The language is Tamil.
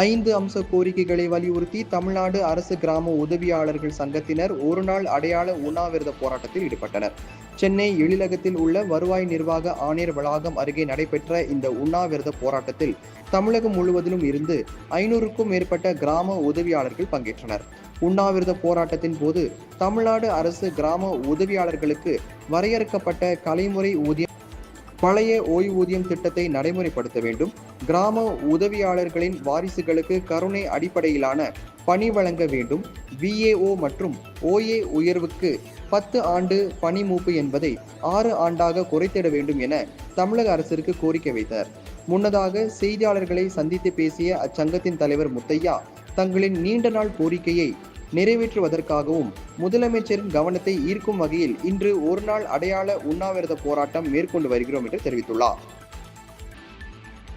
ஐந்து அம்ச கோரிக்கைகளை வலியுறுத்தி தமிழ்நாடு அரசு கிராம உதவியாளர்கள் சங்கத்தினர் ஒருநாள் அடையாள உண்ணாவிரத போராட்டத்தில் ஈடுபட்டனர். சென்னை எழிலகத்தில் உள்ள வருவாய் நிர்வாக ஆணையர் வளாகம் அருகே நடைபெற்ற இந்த உண்ணாவிரத போராட்டத்தில் தமிழகம் முழுவதிலும் இருந்து ஐநூறுக்கும் மேற்பட்ட கிராம உதவியாளர்கள் பங்கேற்றனர். உண்ணாவிரத போராட்டத்தின் போது தமிழ்நாடு அரசு கிராம உதவியாளர்களுக்கு வரையறுக்கப்பட்ட கலைமுறை ஊதியம் பழைய ஓய்வூதியம் திட்டத்தை நடைமுறைப்படுத்த வேண்டும். கிராம உதவியாளர்களின் வாரிசுகளுக்கு கருணை அடிப்படையிலான பணி வழங்க வேண்டும். விஏஓ மற்றும் ஓஏ உயர்வுக்கு பத்து ஆண்டு பணி மூப்பு என்பதை ஆறு ஆண்டாக குறைத்திட வேண்டும் என தமிழக அரசிற்கு கோரிக்கை வைத்தார். முன்னதாக செய்தியாளர்களை சந்தித்து பேசிய அச்சங்கத்தின் தலைவர் முத்தையா தங்களின் நீண்ட நாள் கோரிக்கையை நிறைவேற்றுவதற்காகவும் முதலமைச்சரின் கவனத்தை ஈர்க்கும் வகையில் இன்று ஒருநாள் அடையாள உண்ணாவிரத போராட்டம் மேற்கொண்டு வருகிறோம் என்று தெரிவித்துள்ளார்.